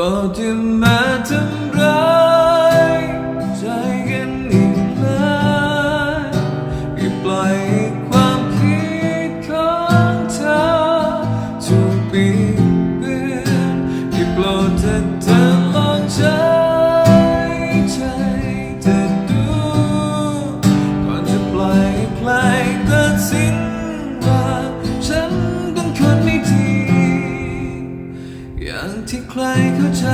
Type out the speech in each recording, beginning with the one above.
รธที่มาทำร้ายใจกันอีก ใครเข้าใจ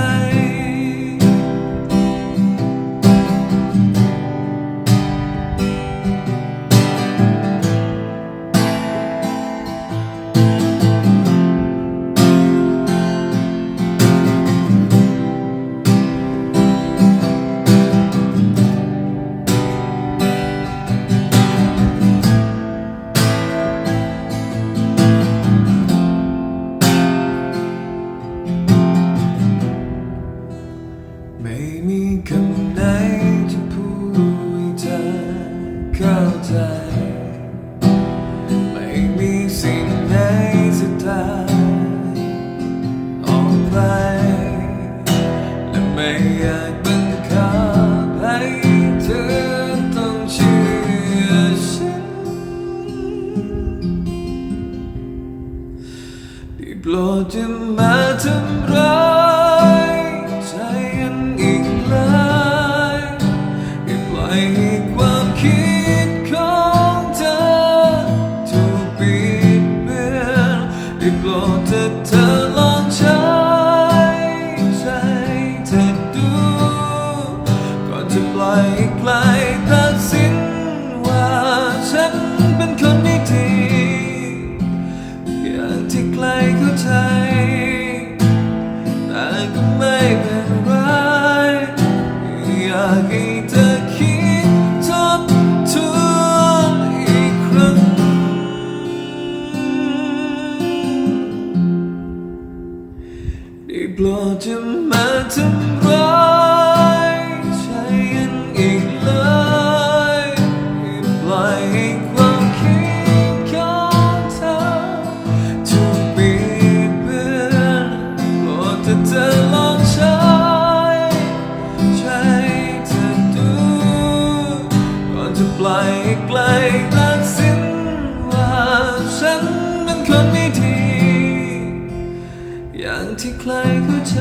มีสิ่งใดจะไกลออกไปและไม่อยากบังคับให้เธอต้องเชื่อฉันได้โปรดจะมาทำร้าย ที่ไกลเข้าใจแต่ก็ไม่เป็นไรอยากให้เธอคิดทบทวนอีกครั้ง ได้โปรดจะมาทำร้าย อย่างที่ใครเข้าใจ